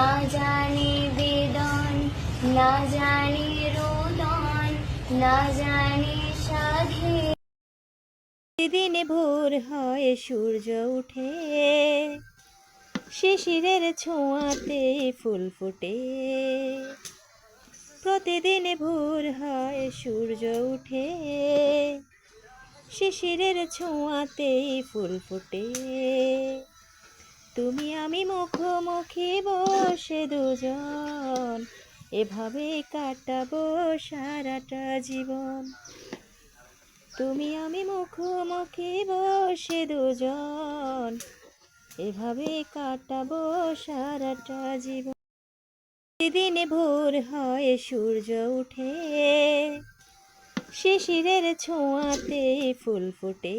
না জানে বেদন, না জানে রোদন, না জানে সাধে। দিনে ভোর হয় সূর্য উঠে, শিশিরের ছোঁয়াতে ফুল ফোটে। প্রতিদিন ভোর হয় সূর্য উঠে, শিশিরের ছোঁয়াতে ফুল ফোটে। তুমি আমি মুখোমুখি বসে দুজন, এভাবে কাটাবো সারাটা জীবন। তুমি আমি মুখোমুখি বসে দুজন, এভাবে কাটাবো সারাটা জীবন। দিনে ভোর হয়, সূর্য উঠে, শিশিরের ছোঁয়াতে ফুল ফোটে।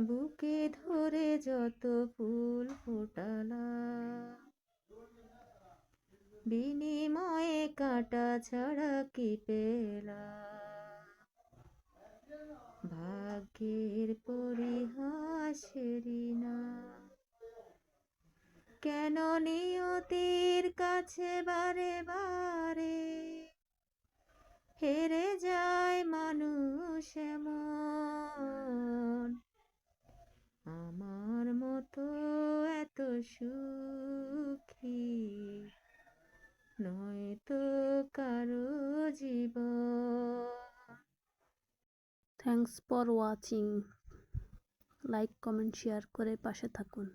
বুকে ধরে যত ফুল ফোটালা। বিনিময়ে কাটা ছাড়া কি পেলা? ভাগ্যের পরিহাসেরই না। কেন নিয়তির কাছে বারে বারে সুখী। নয়তো কারও জীবন। Thanks for watching like comment share করে পাশে থাকুন।